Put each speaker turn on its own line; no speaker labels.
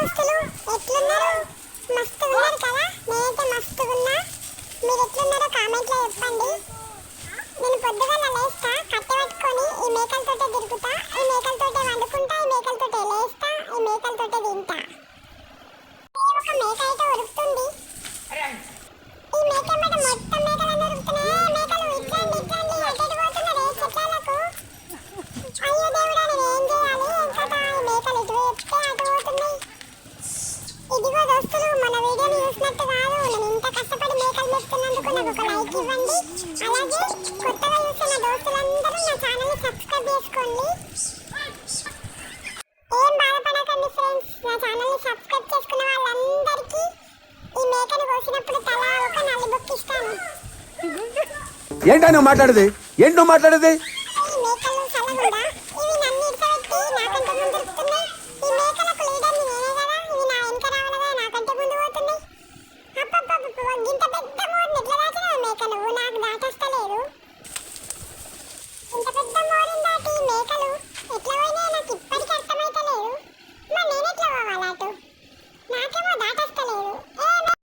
దోస్తులు ఎట్లున్నారు మస్తు ఉన్నారు కదా. నేనైతే మస్తు ఉన్నా. మీరు ఎట్లున్నారో కామెంట్లో చెప్పండి. నేను పొద్దుగాల లేస్తా కట్టె పట్టుకొని ఈ మేకలతోటే తిరుగుతా ఈ మేకలతోటే వండుకుంటా ఈ మేకలతోటే లేస్తా ఈ మేకలతోటే తింటా ఒక మేక ఇవ్వండి అలాగే కొత్తగా చూసిన దోస్తులందరూ నా ఛానల్ని సబ్స్క్రైబ్ చేసుకోండి. ఏం బాధపడకండి ఫ్రెండ్స్. నా ఛానల్ని సబ్స్క్రైబ్ చేసుకున్న వాళ్ళందరికీ ఈ మేకను కోసినప్పుడు తలా ఒక నల్లి బొక్కిస్తాను.
ఏంటా నువ్వు మాట్లాడేది? ఏంటి నువ్వు మాట్లాడేది?